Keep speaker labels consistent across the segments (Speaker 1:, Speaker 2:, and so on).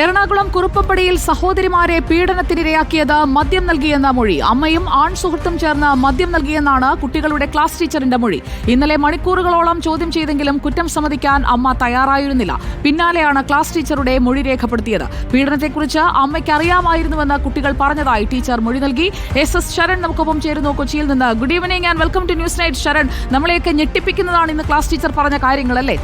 Speaker 1: എറണാകുളം കുറുപ്പപ്പടിയിൽ സഹോദരിമാരെ പീഡനത്തിനിരയാക്കിയത് മദ്യം നൽകിയെന്ന മൊഴി. അമ്മയും ആൺ സുഹൃത്തും ചേർന്ന് മദ്യം നൽകിയെന്നാണ് കുട്ടികളുടെ ക്ലാസ് ടീച്ചറിന്റെ മൊഴി. ഇന്നലെ മണിക്കൂറുകളോളം ചോദ്യം ചെയ്തെങ്കിലും കുറ്റം സമ്മതിക്കാൻ അമ്മ തയ്യാറായിരുന്നില്ല. പിന്നാലെയാണ് ക്ലാസ് ടീച്ചറുടെ മൊഴി രേഖപ്പെടുത്തിയത്. പീഡനത്തെക്കുറിച്ച് അമ്മയ്ക്ക് അറിയാമായിരുന്നുവെന്ന് കുട്ടികൾ പറഞ്ഞതായി ടീച്ചർ മൊഴി നൽകി. എസ് എസ് ശരൺ നമുക്കൊപ്പം ചേരുന്നു കൊച്ചിയിൽ നിന്ന്. Good evening and welcome to news night Sharan നമ്മളെയൊക്കെ ഞെട്ടിപ്പിക്കുന്നതാണ് ഇന്ന് ക്ലാസ് ടീച്ചർ പറഞ്ഞ കാര്യങ്ങൾ അല്ലേ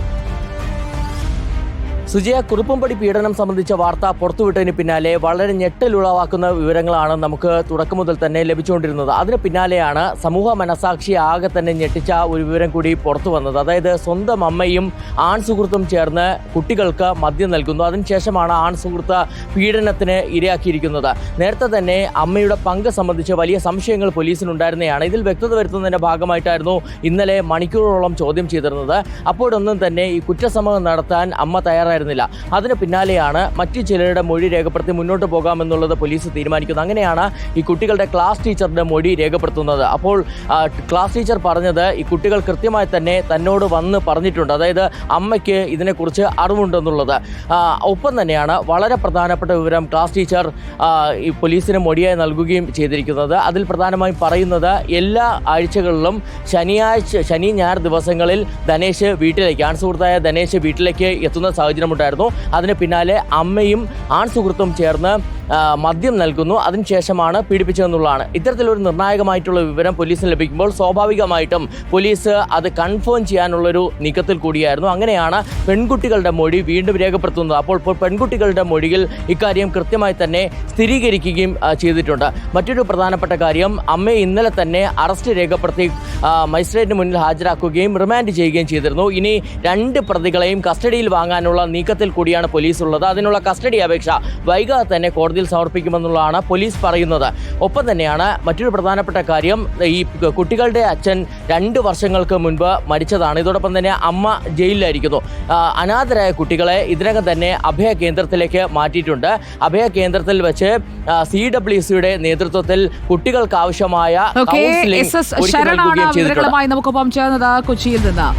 Speaker 2: സുജയ കുറുപ്പംപടി പീഡനം സംബന്ധിച്ച വാർത്ത പുറത്തുവിട്ടതിന് പിന്നാലെ വളരെ ഞെട്ടലുളവാക്കുന്ന വിവരങ്ങളാണ് നമുക്ക് തുടക്കം മുതൽ തന്നെ ലഭിച്ചുകൊണ്ടിരുന്നത്. അതിന് പിന്നാലെയാണ് സമൂഹ മനസാക്ഷി ആകെ തന്നെ ഞെട്ടിച്ച ഒരു വിവരം കൂടി പുറത്തു വന്നത്. അതായത് സ്വന്തം അമ്മയും ആൺ സുഹൃത്തും ചേർന്ന് കുട്ടികൾക്ക് മദ്യം നൽകുന്നു. അതിനുശേഷമാണ് ആൺ സുഹൃത്ത് പീഡനത്തിന് ഇരയാക്കിയിരിക്കുന്നത്. നേരത്തെ തന്നെ അമ്മയുടെ പങ്ക് സംബന്ധിച്ച് വലിയ സംശയങ്ങൾ പോലീസിനുണ്ടായിരുന്നതാണ്. ഇതിൽ വ്യക്തത വരുത്തുന്നതിന്റെ ഭാഗമായിട്ടായിരുന്നു ഇന്നലെ മണിക്കൂറോളം ചോദ്യം ചെയ്തിരുന്നത്. അപ്പോഴൊന്നും തന്നെ ഈ കുറ്റസമ്മതം നടത്താൻ അമ്മ തയ്യാറായിരുന്നില്ല അതിന് പിന്നാലെയാണ് മറ്റു ചിലരുടെ മൊഴി രേഖപ്പെടുത്തി മുന്നോട്ട് പോകാമെന്നുള്ളത് പോലീസ് തീരുമാനിക്കുന്നത്. അങ്ങനെയാണ് ഈ കുട്ടികളുടെ ക്ലാസ് ടീച്ചറുടെ മൊഴി രേഖപ്പെടുത്തുന്നത്. അപ്പോൾ ക്ലാസ് ടീച്ചർ പറഞ്ഞത് ഈ കുട്ടികൾ കൃത്യമായി തന്നെ തന്നോട് വന്ന് പറഞ്ഞിട്ടുണ്ട്. അതായത് അമ്മയ്ക്ക് ഇതിനെക്കുറിച്ച് അറിവുണ്ടെന്നുള്ളത്. ഒപ്പം തന്നെയാണ് വളരെ പ്രധാനപ്പെട്ട വിവരം ക്ലാസ് ടീച്ചർ ഈ പോലീസിന് മൊഴിയായി നൽകുകയും ചെയ്തിരിക്കുന്നത്. അതിൽ പ്രധാനമായും പറയുന്നത് എല്ലാ ആഴ്ചകളിലും ശനിയാഴ്ച ശനി ഞായർ ദിവസങ്ങളിൽ ധനേഷ് വീട്ടിലേക്ക് ആൺസുഹൃത്തായ ധനേഷ് വീട്ടിലേക്ക് എത്തുന്ന സാഹചര്യമുണ്ടായിരുന്നു അതിന് പിന്നാലെ അമ്മയും ആൺ സുഹൃത്തും ചേർന്ന് മദ്യം നൽകുന്നു. അതിനുശേഷമാണ് പീഡിപ്പിച്ചതെന്നുള്ളതാണ്. ഇത്തരത്തിലൊരു നിർണായകമായിട്ടുള്ള വിവരം പോലീസിന് ലഭിക്കുമ്പോൾ സ്വാഭാവികമായിട്ടും പോലീസ് അത് കൺഫേം ചെയ്യാനുള്ളൊരു നീക്കത്തിൽ കൂടിയായിരുന്നു. അങ്ങനെയാണ് പെൺകുട്ടികളുടെ മൊഴി വീണ്ടും രേഖപ്പെടുത്തുന്നത്. അപ്പോൾ പെൺകുട്ടികളുടെ മൊഴിയിൽ ഇക്കാര്യം കൃത്യമായി തന്നെ സ്ഥിരീകരിക്കുകയും ചെയ്തിട്ടുണ്ട്. മറ്റൊരു പ്രധാനപ്പെട്ട കാര്യം അമ്മയെ ഇന്നലെ തന്നെ അറസ്റ്റ് രേഖപ്പെടുത്തി മജിസ്ട്രേറ്റിന് മുന്നിൽ ഹാജരാക്കുകയും റിമാൻഡ് ചെയ്യുകയും ചെയ്തിരുന്നു. ഇനി രണ്ട് പ്രതികളെയും കസ്റ്റഡിയിൽ വാങ്ങാനുള്ള നീക്കത്തിൽ കൂടിയാണ് പോലീസ് ഉള്ളത് അതിനുള്ള കസ്റ്റഡി അപേക്ഷ വൈകാതെ തന്നെ കോടതിയിൽ സമർപ്പിക്കുമെന്നുള്ളതാണ് പോലീസ് പറയുന്നത്. ഒപ്പം തന്നെയാണ് മറ്റൊരു പ്രധാനപ്പെട്ട കാര്യം ഈ കുട്ടികളുടെ അച്ഛൻ രണ്ട് വർഷങ്ങൾക്ക് മുൻപ് മരിച്ചതാണ്. ഇതോടൊപ്പം തന്നെ അമ്മ ജയിലിലായിരിക്കുന്നു. അനാഥരായ കുട്ടികളെ ഇതിനകം തന്നെ അഭയ കേന്ദ്രത്തിലേക്ക് മാറ്റിയിട്ടുണ്ട്. അഭയ കേന്ദ്രത്തിൽ വെച്ച് സി ഡബ്ല്യു സിയുടെ നേതൃത്വത്തിൽ കുട്ടികൾക്ക് ആവശ്യമായ കൗൺസിലിംഗ്
Speaker 1: എസ് എസ്
Speaker 2: ഒരുക്കി നൽകുകയും ചെയ്തിട്ടുണ്ട്.
Speaker 1: നമുക്കൊപ്പം ചേർന്നത് കൊച്ചിയിൽ നിന്ന്.